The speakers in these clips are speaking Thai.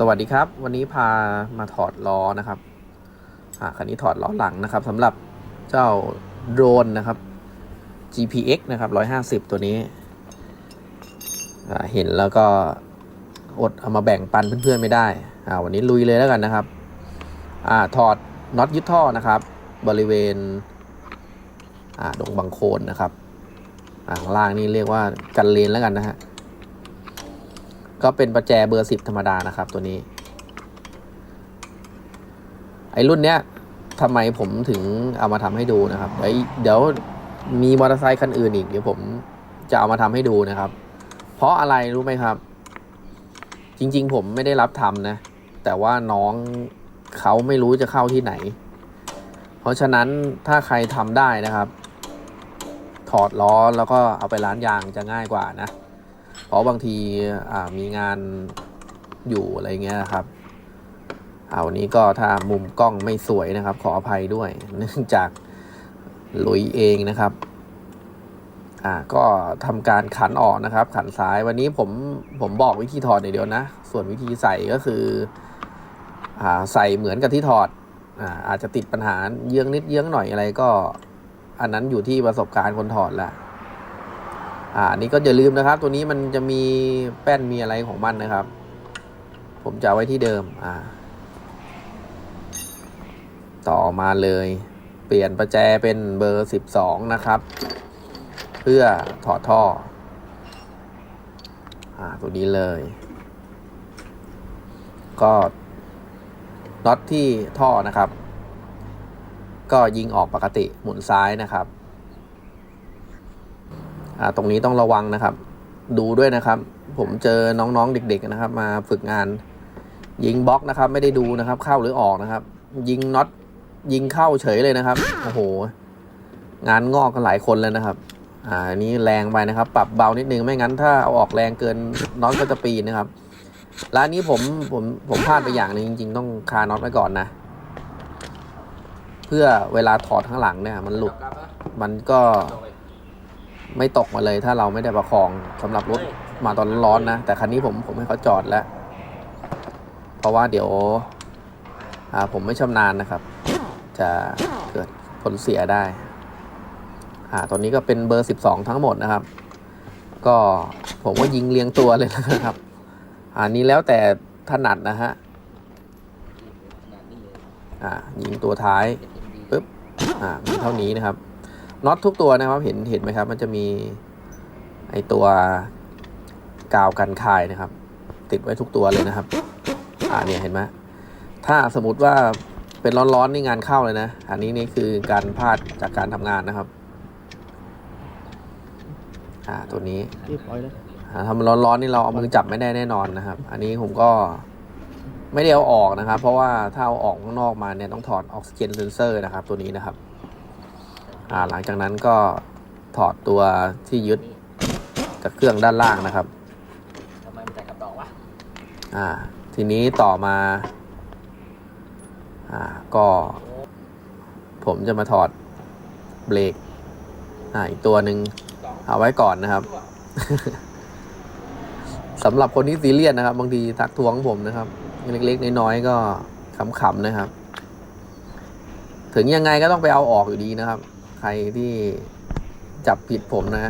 สวัสดีครับ วันนี้พามาถอดล้อนะครับอ่าคันนี้ถอดล้อหลังนะครับสำหรับเจ้าโดรนนะครับ GPX นะครับ 150 ตัวนี้เห็นแล้วก็อดเอามาแบ่งปันเพื่อนๆไม่ได้อ่าวันนี้ลุยเลยแล้วกันนะครับอ่าถอดน็อตยึดท่อนะครับ บริเวณอ่าดงบังโคนนะครับอ่าข้างล่างนี่เรียกว่ากันเลนแล้วกันนะฮะ ก็เป็นประแจเบอร์สิบธรรมดานะครับ ตัวนี้ ไอรุ่นเนี้ยทำไมผมถึงเอามาทำให้ดูนะครับเดี๋ยวเดี๋ยวมีมอเตอร์ไซค์คันอื่นอีกเดี๋ยวผมจะเอามาทำให้ดูนะครับ เพราะอะไรรู้ไหมครับ จริง ๆ ผมไม่ได้รับทำนะ แต่ว่าน้องเขาไม่รู้จะเข้าที่ไหน เพราะฉะนั้นถ้าใครทำได้นะครับ ถอดล้อแล้วก็เอาไปร้านยางจะง่ายกว่านะ เพราะบางทีอ่ามีงานอยู่อะไรเงี้ยครับเอาวันนี้ก็ถ้ามุมกล้องไม่สวยนะครับ ขออภัยด้วย เนื่องจากลุยเองนะครับ อ่าก็ทำการขันออกนะครับ ขันซ้ายวันนี้ผมผมบอกวิธีถอดเดียวนะ ส่วนวิธีใส่ก็คือ อ่าใส่เหมือนกับที่ถอดอ่าอาจจะติดปัญหาเยื้องนิดเยื้องหน่อยอะไรก็ อันนั้นอยู่ที่ประสบการณ์คนถอดแหละ อ่านี่ก็อย่าลืมนะครับ ตัวนี้มันจะมีแป้นมีอะไรของมันนะครับ ผมจะไว้ที่เดิมอ่า ต่อมาเลย เปลี่ยนประแจเป็นเบอร์สิบสองนะครับ เพื่อถอดท่อ อ่า ตัวนี้เลย ก็น็อตที่ท่อนะครับ ก็ยิงออกปกติหมุนซ้ายนะครับ อ่าตรงนี้ต้องระวังนะครับ ดูด้วยนะครับ ผมเจอน้องๆเด็ก ๆนะครับ มาฝึกงาน ยิงบล็อกนะครับ ไม่ได้ดูนะครับ เข้าหรือออกนะครับ ยิงน็อตยิงเข้าเฉยเลยนะครับโอ้โห งานงอกกันหลายคนเลยนะครับ อ่านี้แรงไปนะครับ ปรับเบานิดนึงไม่งั้นถ้าเอาออกแรงเกินน็อตก็จะปีนนะครับร้านนี้ผมผมผมพลาดไปอย่างนึงจริง ๆ ต้องคาน็อตไว้ก่อนนะ เพื่อเวลาถอดข้างหลังเนี่ย มันหลุดมันก็ ไม่ตกมาเลยถ้าเราไม่ได้ประคองสำหรับรถมาตอนร้อนๆนะ แต่คันนี้ผมผมให้เขาจอดแล้ว เพราะว่าเดี๋ยวอ่าผมไม่ชำนาญนะครับ จะเกิดผลเสียได้อ่าตอนนี้ก็เป็นเบอร์ 12 ทั้งหมดนะครับ ก็ผมก็ยิงเรียงตัวเลยนะครับอันนี้แล้วแต่ถนัดนะฮะอ่ายิงตัวท้ายปึ๊บอ่ามีเท่านี้นะครับ น็อตทุกตัวนะครับเห็นเห็นไหมครับ มันจะมีไอตัวกาวกันคายนะครับ ติดไว้ทุกตัวเลยนะครับ อ่าเนี่ยเห็นไหมถ้าสมมติว่าเป็นร้อนๆนี่งานเข้าเลยนะ อันนี้นี่คือการพลาดจากการทำงานนะครับ อ่าตัวนี้รีบปล่อยเลยอ่าทำร้อนๆนี่เราเอามือจับไม่ได้แน่นอนนะครับ อันนี้ผมก็ไม่ได้เอาออกนะครับ เพราะว่าถ้าเอาออกข้างนอกมาเนี่ยต้องถอดออกซิเจนเซนเซอร์นะครับ ตัวนี้นะครับอ่า หลังจากนั้นก็ถอดตัวที่ยึดกับเครื่องด้านล่างนะครับทำไมมันจ่ายกับดอกวะอ่า ทีนี้ต่อมา อ่า ก็ ผมจะมาถอดเบรกอ่าอีกตัวหนึ่งเอาไว้ก่อนนะครับสำหรับคนที่ซีเรียสนะครับ บางทีทักท้วงผมนะครับ เล็กๆน้อยๆก็ขำๆนะครับ ถึงยังไงก็ต้องไปเอาออกอยู่ดีนะครับ ใครที่จับผิดผมนะ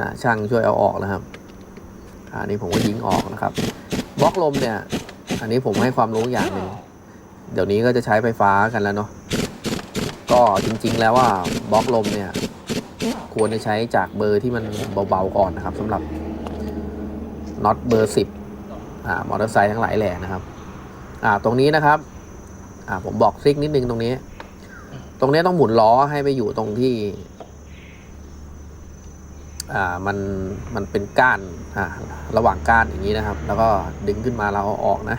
นะช่างช่วยเอาออกนะครับอันนี้ผมก็ยิงออกนะครับบล็อกลมเนี่ย อันนี้ผมให้ความรู้อย่างหนึ่งเดี๋ยวนี้ก็จะใช้ไฟฟ้ากันแล้วเนาะก็จริง ๆ แล้วว่าบล็อกลมเนี่ย ควรจะใช้จากเบอร์ที่มันเบาๆก่อนนะครับสำหรับน็อตเบอร์สิบอ่ามอเตอร์ไซค์ทั้งหลายแหล่นะครับ อ่าตรงนี้นะครับ อ่าผมบอกทริกนิดนึงตรงนี้ ตรงนี้ต้องหมุนล้อให้ไปอยู่ตรงที่ อ่ามันมันเป็นก้านอ่าระหว่างก้านอย่างนี้นะครับ แล้วก็ดึงขึ้นมาเราเอาออกนะ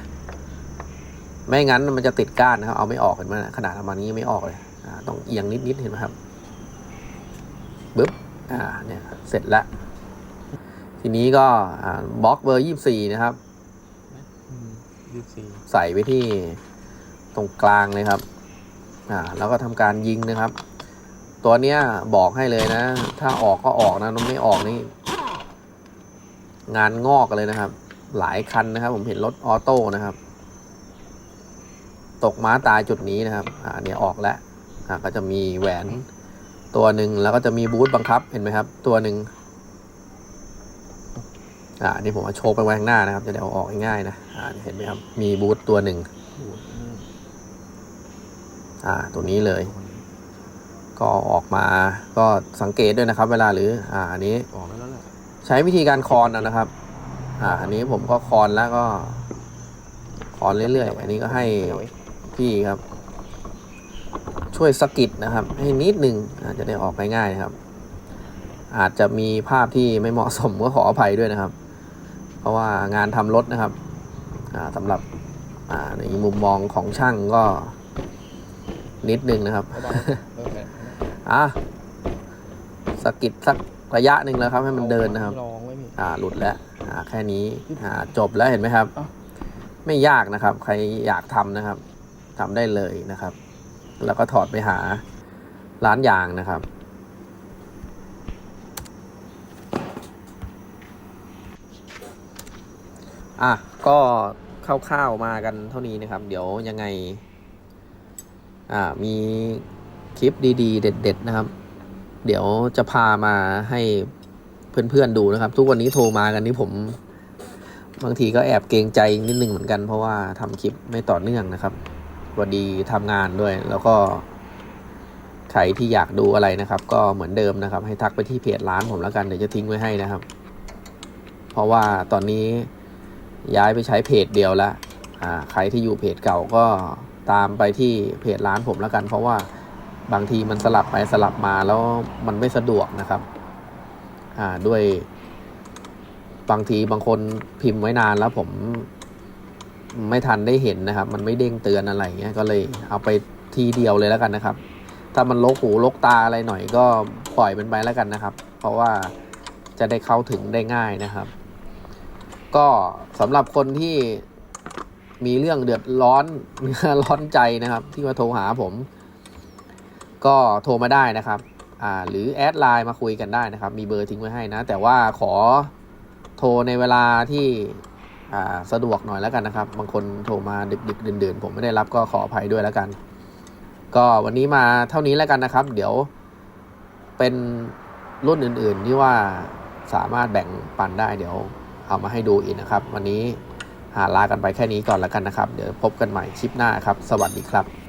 ไม่งั้นมันจะติดก้านนะครับ เอาไม่ออกเห็นไหมขนาดประมาณนี้ยังไม่ออกเลยอ่าต้องเอียงนิดๆเห็นไหมครับบึ๊บอ่าเนี่ยเสร็จแล้วทีนี้ก็อ่าบล็อกเบอร์ยี่สี่นะครับยี่สิบสี่ใส่ไว้ที่ตรงกลางเลยครับ อ่าแล้วก็ทำการยิงนะครับ ตัวเนี้ยบอกให้เลยนะ ถ้าออกก็ออกนะมันไม่ออกนี่ งานงอกเลยนะครับ หลายคันนะครับ ผมเห็นรถออโต้นะครับ ตกม้าตายจุดนี้นะครับ อ่าเนี่ยออกแล้วอ่าก็จะมีแหวนตัวหนึ่งแล้วก็จะมีบูธบังคับเห็นไหมครับ ตัวหนึ่งอ่านี่ผมเอาโชว์ไปไว้ข้างหน้านะครับจะได้เอาออกง่ายๆนะอ่าเห็นไหมครับ มีบูธตัวหนึ่ง อ่าตัวนี้เลย ก็ออกมาก็สังเกตด้วยนะครับ เวลาหรืออ่าอันนี้ออกแล้วแหละใช้วิธีการคอนนะครับ อ่า อันนี้ผมก็คอนแล้วก็คอนเรื่อยๆ อันนี้ก็ให้พี่ครับ ช่วยสกิดนะครับ ให้นิดนึงอาจจะได้ออกง่ายนะครับ อาจจะมีภาพที่ไม่เหมาะสมก็ขออภัยด้วยนะครับ เพราะว่างานทำรถนะครับอ่าสำหรับอ่าในมุมมองของช่างก็ นิดนึงนะครับเบาๆเออเนี่ยอะสะกิดสักระยะหนึ่งแล้วครับ ให้มันเดินนะครับลองไว้พี่อ่าหลุดแล้วอ่าแค่นี้อ่าจบแล้วเห็นไหมครับอ้าวไม่ยากนะครับ ใครอยากทำนะครับทำได้เลยนะครับ แล้วก็ถอดไปหาร้านยางนะครับอะก็คร่าวๆมากันเท่านี้นะครับ เดี๋ยวยังไงอ่า มีคลิปดีๆ เด็ด ๆ นะครับ เดี๋ยวจะพามาให้เพื่อนๆดูนะครับ ทุกวันนี้โทรมากันนี่ผม บางทีก็แอบเกรงใจนิดนึงเหมือนกัน เพราะว่าทำคลิปไม่ต่อเนื่องนะครับพอดีทำงานด้วย แล้วก็ใครที่อยากดูอะไรนะครับ ก็เหมือนเดิมนะครับ ให้ทักไปที่เพจร้านผมแล้วกันเดี๋ยวจะทิ้งไว้ให้นะครับ เพราะว่าตอนนี้ย้ายไปใช้เพจเดียวล้วอ่าใครที่อยู่เพจเก่าก็ ตามไปที่เพจร้านผมแล้วกัน เพราะว่าบางทีมันสลับไปสลับมาแล้วมันไม่สะดวกนะครับ อ่าด้วย บางทีบางคนพิมพ์ไว้นานแล้วผมไม่ทันได้เห็นนะครับ มันไม่เด้งเตือนอะไรเงี้ยก็เลยเอาไปทีเดียวเลยแล้วกันนะครับ ถ้ามันลกหูลกตาอะไรหน่อยก็ปล่อยมันไปแล้วกันนะครับ เพราะว่าจะได้เข้าถึงได้ง่ายนะครับ ก็สำหรับคนที่ มีเรื่องเดือดร้อนร้อนใจนะครับ ที่มาโทรหาผม ก็โทรมาได้นะครับ อ่า หรือแอดไลน์มาคุยกันได้นะครับ มีเบอร์ทิ้งไว้ให้นะ แต่ว่าขอโทรในเวลาที่อ่าสะดวกหน่อยแล้วกันนะครับ บางคนโทรมาดึกๆดื่นๆ ผมไม่ได้รับก็ขออภัยด้วยแล้วกัน ก็วันนี้มาเท่านี้แล้วกันนะครับ เดี๋ยวเป็นรุ่นอื่นๆที่ว่าสามารถแบ่งปันได้เดี๋ยวเอามาให้ดูอีกนะครับ วันนี้ หาลากันไปแค่นี้ก่อนแล้วกันนะครับ เดี๋ยวพบกันใหม่คลิปหน้าครับ สวัสดีครับ